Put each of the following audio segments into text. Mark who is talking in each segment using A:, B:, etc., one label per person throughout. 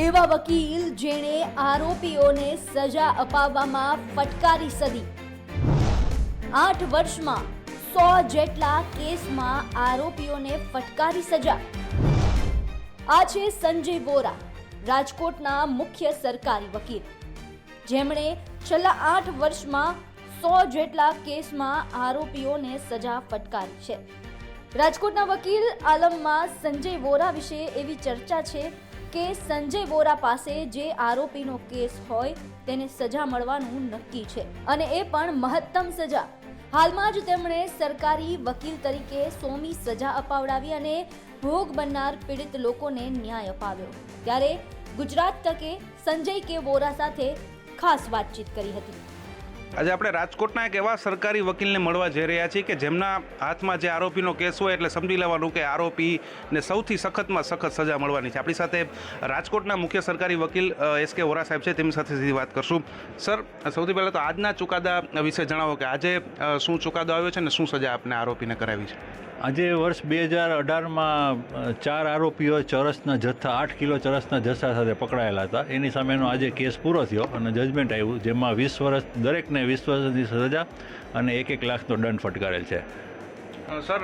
A: એવા વકીલ જેણે આરોપીઓને સજા અપાવવામાં ફટકારી સદી. આઠ વર્ષમાં સો જેટલા કેસમાં આરોપીઓને ફટકારી સજા. આ છે સંજય વોરા, રાજકોટના મુખ્ય સરકારી વકીલ. જેમણે છેલ્લા આઠ વર્ષમાં સો જેટલા કેસમાં આરોપીઓને સજા ફટકારી છે. રાજકોટના વકીલ આલમમાં સંજય વોરા વિશે એવી ચર્ચા છે કે સંજય વોરા પાસે જે આરોપીનો કેસ હોય તેને સજા મળવાનું નક્કી છે અને એ પણ મહત્તમ સજા. હાલમાં જ તેમણે સરકારી વકીલ તરીકે સોમી સજા અપાવડાવી અને ભોગ બનનાર પીડિત લોકોને ન્યાય અપાવ્યો. ત્યારે ગુજરાત તકે સંજય કે વોરા સાથે ખાસ વાતચીત કરી હતી.
B: આજે આપણે રાજકોટના એક એવા સરકારી વકીલને મળવા જઈ રહ્યા છીએ કે જેમના હાથમાં જે આરોપીનો કેસ હોય એટલે સમજી લેવાનું કે આરોપીને સૌથી સખતમાં સખત સજા મળવાની છે. આપણી સાથે રાજકોટના મુખ્ય સરકારી વકીલ એસ કે વોરા સાહેબ છે. તેમની સાથે સીધી વાત કરશું. સર, સૌથી પહેલાં તો આજના ચુકાદા વિશે જણાવો કે આજે શું ચુકાદો આવ્યો છે ને શું સજા આપને આરોપીને કરાવી છે?
C: આજે વર્ષ બે હજાર અઢારમાં ચાર આરોપીઓ ચરસના જથ્થા આઠ કિલો ચરસના જથ્થા સાથે પકડાયેલા હતા. એની સામેનો આજે કેસ પૂરો થયો અને જજમેન્ટ આવ્યું જેમાં વીસ વર્ષ દરેકને વીસ વર્ષની સજા અને એક એક લાખનો દંડ ફટકારેલ છે.
B: સર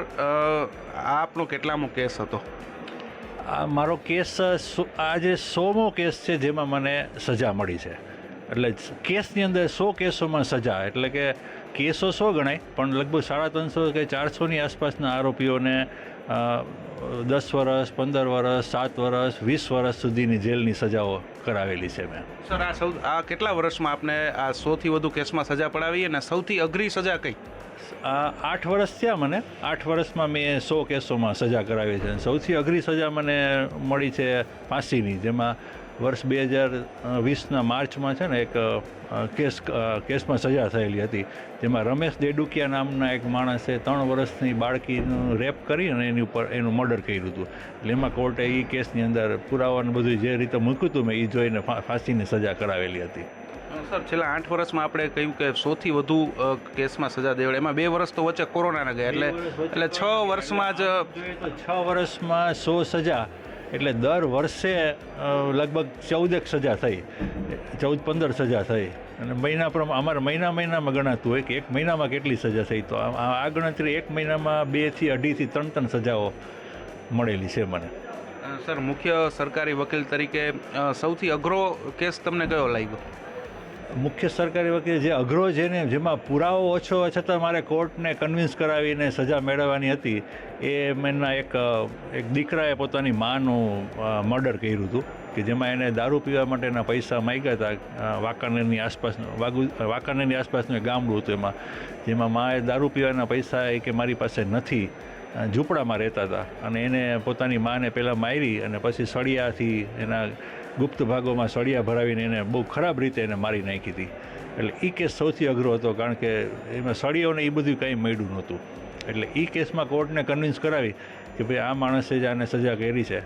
B: આપનો કેટલામો કેસ હતો?
C: આ મારો કેસ આજે સોમો કેસ છે જેમાં મને સજા મળી છે. એટલે કેસની અંદર સો કેસોમાં સજા એટલે કે કેસો સો ગણાય પણ લગભગ સાડા ત્રણસો કે ચારસોની આસપાસના આરોપીઓને દસ વર્ષ પંદર વર્ષ સાત વર્ષ વીસ વર્ષ સુધીની જેલની સજાઓ કરાવેલી છે મેં.
B: સર આ સૌ આ કેટલા વર્ષમાં આપને આ સોથી વધુ કેસમાં સજા પડાવી અને સૌથી અઘરી સજા કઈ?
C: આઠ વર્ષ થયા મને. આઠ વર્ષમાં મેં સો કેસોમાં સજા કરાવી છે. સૌથી અઘરી સજા મને મળી છે ફાંસીની જેમાં વર્ષ બે હજાર વીસના માર્ચમાં છે ને એક કેસ કેસમાં સજા થયેલી હતી. જેમાં રમેશ દેડુકિયા નામના એક માણસે ત્રણ વર્ષની બાળકીનું રેપ કરી અને એની ઉપર એનું મર્ડર કર્યું હતું. એટલે એમાં કોર્ટે એ કેસની અંદર પુરાવાનું બધું જે રીતે મૂક્યું હતું મેં એ જોઈને ફાંસીની સજા કરાવેલી હતી.
B: સર છેલ્લા આઠ વર્ષમાં આપણે કહ્યું કે સૌથી વધુ કેસમાં સજા દેવડે એમાં બે વર્ષ તો વચ્ચે કોરોનાના ગયા. એટલે એટલે છ વર્ષમાં જ
C: છ વર્ષમાં સો સજા. એટલે દર વર્ષે લગભગ ચૌદેક સજા થઈ. ચૌદ પંદર સજા થઈ. અને મહિના પ્રમાણે અમારે મહિના મહિનામાં ગણાતું હોય કે એક મહિનામાં કેટલી સજા થઈ? તો આ આ ગણતરી એક મહિનામાં બેથી અઢીથી ત્રણ ત્રણ સજાઓ મળેલી છે મને.
B: સર મુખ્ય સરકારી વકીલ તરીકે સૌથી અઘરો કેસ તમને કયો લાગ્યો?
C: મુખ્ય સરકારી વકીલ જે અઘરો જેને જેમાં પુરાવો ઓછો હોય છતાં મારે કોર્ટને કન્વિન્સ કરાવીને સજા મેળવવાની હતી, એ એમના એક એક દીકરાએ પોતાની માનું મર્ડર કર્યું હતું, કે જેમાં એને દારૂ પીવા માટેના પૈસા માગ્યા હતા વાકાનેરની આસપાસનું, વાગુ, વાંકાનેરની આસપાસનું એક ગામડું હતું એમાં, જેમાં માએ દારૂ પીવાના પૈસા એ કે મારી પાસે નથી ઝૂંપડામાં રહેતા હતા, અને એને પોતાની માને પહેલાં મારી અને પછી સળિયાથી એના ગુપ્ત ભાગોમાં સળિયા ભરાવીને એને બહુ ખરાબ રીતે એને મારી નાખી હતી. એટલે એ કેસ સૌથી અઘરો હતો, કારણ કે એમાં સળિયોને એ બધું કંઈ મળ્યું નહોતું. એટલે એ કેસમાં કોર્ટને કન્વિન્સ કરાવી કે ભાઈ આ માણસે જ આને સજા કરી છે.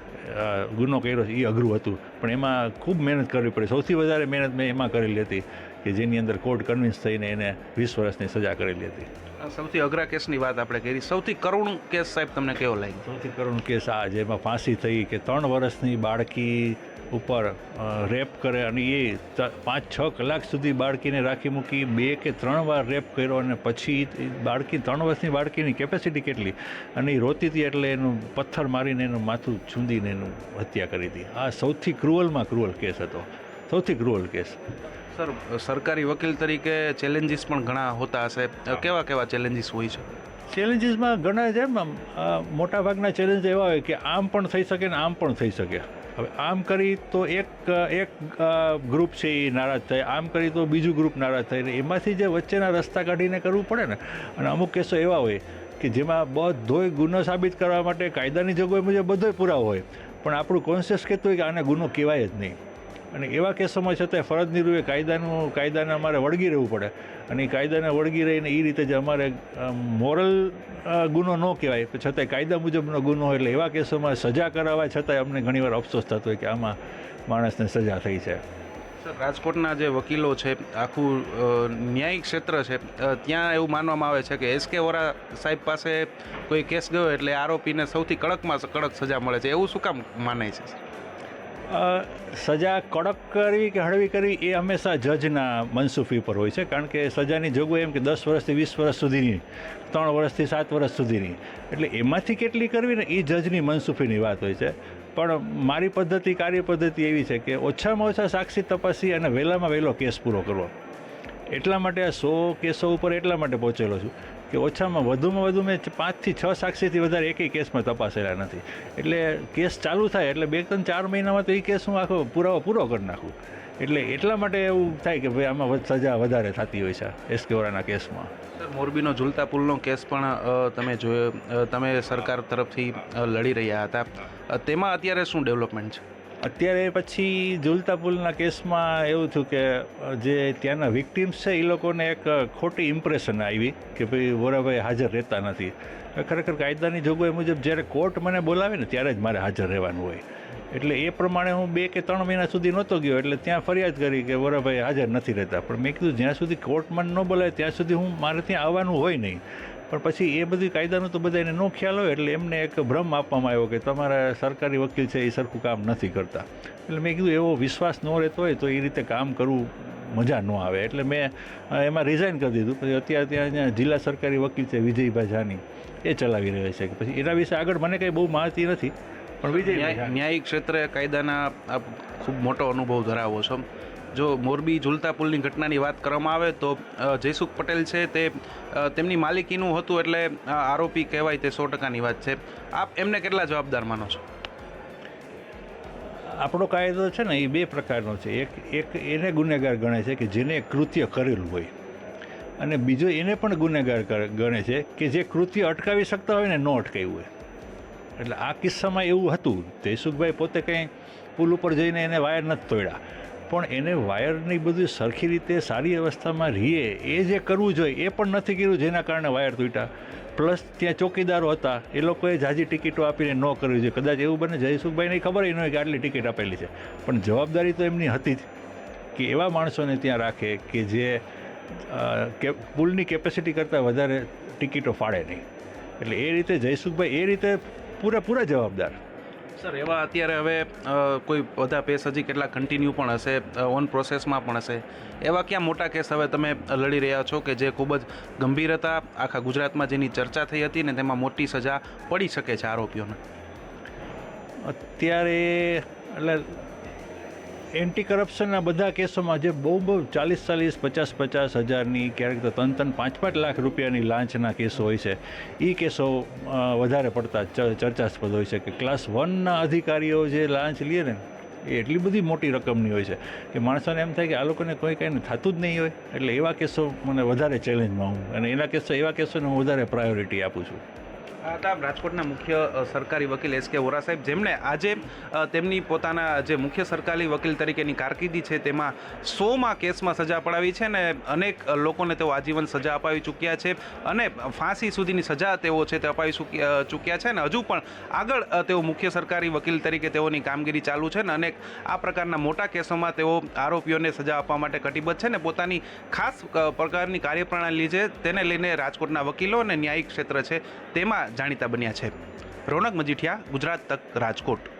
C: ગુનો કર્યો છે એ અઘરું હતું. પણ એમાં ખૂબ મહેનત કરવી પડી. સૌથી વધારે મહેનત મેં એમાં કરેલી હતી. કે જેની અંદર કોર્ટ કન્વિન્સ થઈને એને વીસ વર્ષની સજા કરેલી હતી.
B: સૌથી અઘરા કેસની વાત આપણે કરી. સૌથી કરુણ કેસ સાહેબ તમને કેવો લાગ્યો?
C: સૌથી કરુણ કેસ આ જેમાં ફાંસી થઈ કે ત્રણ વર્ષની બાળકી ઉપર રેપ કરે અને એ પાંચ છ કલાક સુધી બાળકીને રાખી મૂકી બે કે ત્રણ વાર રેપ કર્યો અને પછી બાળકી ત્રણ વર્ષની બાળકીની કેપેસિટી કેટલી? અને એ રોતી હતી એટલે એનું પથ્થર મારીને એનું માથું છૂંદીને એનું હત્યા કરી હતી. આ સૌથી ક્રુઅલમાં ક્રુઅલ કેસ હતો. સૌથી ક્રુઅલ કેસ.
B: સર, સરકારી વકીલ તરીકે ચેલેન્જીસ પણ ઘણા હોતા હશે. કેવા કેવા ચેલેન્જીસ હોય છે?
C: ચેલેન્જીસમાં ઘણા છે મોટાભાગના ચેલેન્જ એવા હોય કે આમ પણ થઈ શકે ને આમ પણ થઈ શકે. હવે આમ કરી તો એક એક ગ્રુપ છે એ નારાજ થાય, આમ કરી તો બીજું ગ્રુપ નારાજ થાય. ને એમાંથી જે વચ્ચેના રસ્તા કાઢીને કરવું પડે ને, અને અમુક કેસો એવા હોય કે જેમાં બધોય ગુનો સાબિત કરવા માટે કાયદાની જોગવાઈ મુજબ બધોય પુરાવો હોય. પણ આપણું કોન્શિયસ કહેતું હોય કે આને ગુનો કહેવાય જ નહીં. અને એવા કેસોમાં છતાંય ફરજ નિરૂએ કાયદાનું, કાયદાને અમારે વળગી રહેવું પડે. અને એ કાયદાને વળગી રહીને એ રીતે જ અમારે મોરલ ગુનો ન કહેવાય છતાંય કાયદા મુજબનો ગુનો હોય એટલે એવા કેસોમાં સજા કરાવવા છતાંય અમને ઘણીવાર અફસોસ થતો હોય કે આમાં માણસને સજા થઈ છે.
B: સર, રાજકોટના જે વકીલો છે, આખું ન્યાયિક ક્ષેત્ર છે ત્યાં એવું માનવામાં આવે છે કે એસ કે વોરા સાહેબ પાસે કોઈ કેસ ગયો એટલે આરોપીને સૌથી કડકમાં કડક સજા મળે છે. એવું શું કામ માને છે
C: સજા કડક કરવી કે હળવી કરવી એ હંમેશા જજના મનસુફી પર હોય છે, કારણ કે સજાની જોગવાઈ એમ કે દસ વર્ષથી વીસ વર્ષ સુધીની, ત્રણ વર્ષથી સાત વર્ષ સુધીની. એટલે એમાંથી કેટલી કરવી ને એ જજની મનસુફીની વાત હોય છે. પણ મારી પદ્ધતિ, કાર્ય પદ્ધતિ એવી છે કે ઓછામાં ઓછા સાક્ષી તપાસી અને વહેલામાં વહેલો કેસ પૂરો કરવો. એટલા માટે આ સો કેસો ઉપર એટલા માટે પહોંચેલો છું. કે ઓછામાં વધુમાં વધુ મેં પાંચથી છ સાક્ષીથી વધારે એકેય કેસમાં તપાસેલા નથી. એટલે કેસ ચાલુ થાય, એટલે બે ત્રણ ચાર મહિનામાં તો એ કેસ હું આખો પુરાવો પૂરો કરી નાખું. એટલે એટલા માટે એવું થાય કે ભાઈ આમાં સજા વધારે થતી હોય છે એસ કે વરાના કેસમાં.
B: મોરબીનો ઝૂલતા પુલનો કેસ પણ તમે જોયો તમે સરકાર તરફથી લડી રહ્યા હતા. તેમાં અત્યારે શું ડેવલપમેન્ટ છે?
C: અત્યારે પછી ઝુલતા પુલના કેસમાં એવું થયું કે જે ત્યાંના વિક્ટિમ્સ છે એ લોકોને એક ખોટી ઇમ્પ્રેશન આવી કે ભાઈ વોરાભાઈ હાજર રહેતા નથી. ખરેખર કાયદાની જોગવાઈ મુજબ જ્યારે કોર્ટ મને બોલાવે ને, ત્યારે જ મારે હાજર રહેવાનું હોય. એટલે એ પ્રમાણે હું બે કે ત્રણ મહિના સુધી નહોતો ગયો, એટલે ત્યાં ફરિયાદ કરી કે વોરાભાઈ હાજર નથી રહેતા. પણ મેં કીધું જ્યાં સુધી કોર્ટ મને ન બોલાવે ત્યાં સુધી હું મારે ત્યાં આવવાનું હોય નહીં. પણ પછી એ બધી કાયદાનું તો બધાને ન ખ્યાલ હોય એટલે એમને એક ભ્રમ આપવામાં આવ્યો કે તમારા સરકારી વકીલ છે એ સરખું કામ નથી કરતા. એટલે મેં કીધું એવો વિશ્વાસ ન રહેતો હોય તો એ રીતે કામ કરવું મજા ન આવે. એટલે મેં એમાં રિઝાઇન કરી દીધું. પછી અત્યારે ત્યાં જિલ્લા સરકારી વકીલ છે વિજયભાઈ જાની એ ચલાવી રહ્યા છે. પછી એના વિશે આગળ મને કંઈ બહુ માહિતી નથી પણ વિજય
B: ન્યાયિક ક્ષેત્રે કાયદાના ખૂબ મોટો અનુભવ ધરાવો છો. જો મોરબી ઝૂલતા પુલની ઘટનાની વાત કરવામાં આવે તો જયસુખ પટેલ છે તે તેમની માલિકીનું હતું એટલે આરોપી કહેવાય તે સો ટકાની વાત છે. આપ એમને કેટલા જવાબદાર માનો છો?
C: આપણો કાયદો છે ને એ બે પ્રકારનો છે. એક એક એને ગુનેગાર ગણે છે કે જેને કૃત્ય કરેલું હોય. અને બીજો એને પણ ગુનેગાર ગણે છે કે જે કૃત્ય અટકાવી શકતા હોય ને ન અટકાવ્યું હોય. એટલે આ કિસ્સામાં એવું હતું. જયસુખભાઈ પોતે કંઈ પુલ ઉપર જઈને એને વાયર નથી તોડ્યા. પણ એને વાયરની બધું સરખી રીતે સારી અવસ્થામાં રહીએ, એ જે કરવું જોઈએ, એ પણ નથી કર્યું જેના કારણે વાયર તૂટ્યા. પ્લસ ત્યાં ચોકીદારો હતા, એ લોકોએ જાજી ટિકિટો આપીને ન કરવી જોઈએ. કદાચ એવું બને, જયસુખભાઈને ખબર ન હોય કે આટલી ટિકિટ આપેલી છે. પણ જવાબદારી તો એમની હતી જ કે એવા માણસોને ત્યાં રાખે કે જે કે પુલની કેપેસિટી કરતાં વધારે ટિકિટો ફાળે નહીં. એટલે એ રીતે જયસુખભાઈ, એ રીતે પૂરેપૂરા જવાબદાર.
B: સર, એવા અત્યારે હવે કોઈ બધા પેસ હજી કેટલા કન્ટિન્યુ પણ હશે ઓન પ્રોસેસમાં પણ હશે. એવા ક્યાં મોટા કેસ હવે તમે લડી રહ્યા છો કે જે ખૂબ જ ગંભીર હતા આખા ગુજરાતમાં જેની ચર્ચા થઈ હતી ને તેમાં મોટી સજા પડી શકે છે આરોપીઓને?
C: અત્યારે, એટલે એન્ટી કરપ્શનના બધા કેસોમાં જે બહુ બહુ ચાલીસ ચાલીસ, પચાસ પચાસ હજારની ક્યારેક તો ત્રણ ત્રણ, પાંચ પાંચ લાખ રૂપિયાની લાંચના કેસો હોય છે. એ કેસો વધારે પડતા ચર્ચાસ્પદ હોય છે કે ક્લાસ વનના અધિકારીઓ જે લાંચ લે ને, એ એટલી બધી મોટી રકમની હોય છે કે માણસોને એમ થાય કે આ લોકોને કોઈ કંઈ થતું જ નહીં હોય. એટલે એવા કેસો મને વધારે ચેલેન્જમાં હું અને એના કેસો, એવા કેસોને હું વધારે પ્રાયોરિટી આપું છું.
B: હતા રાજકોટના મુખ્ય સરકારી વકીલ એસ કે વોરા સાહેબ, જેમણે આજે તેમની પોતાના જે મુખ્ય સરકારી વકીલ તરીકેની કારકિર્દી છે તેમાં સોમાં કેસમાં સજા પડાવી છે ને અનેક લોકોને તેઓ આજીવન સજા અપાવી ચૂક્યા છે અને ફાંસી સુધીની સજા તેઓ છે તે અપાવી ચૂકી- ચૂક્યા છે ને હજુ પણ આગળ તેઓ મુખ્ય સરકારી વકીલ તરીકે તેઓની કામગીરી ચાલુ છે ને અનેક આ પ્રકારના મોટા કેસોમાં તેઓ આરોપીઓને સજા આપવા માટે કટિબદ્ધ છે ને પોતાની ખાસ પ્રકારની કાર્યપ્રણાલી છે તેને લઈને રાજકોટના વકીલો અને ન્યાયિક ક્ષેત્ર છે તેમાં જાણીતા બન્યા છે. રોનક મજીઠિયા ગુજરાત તક રાજકોટ.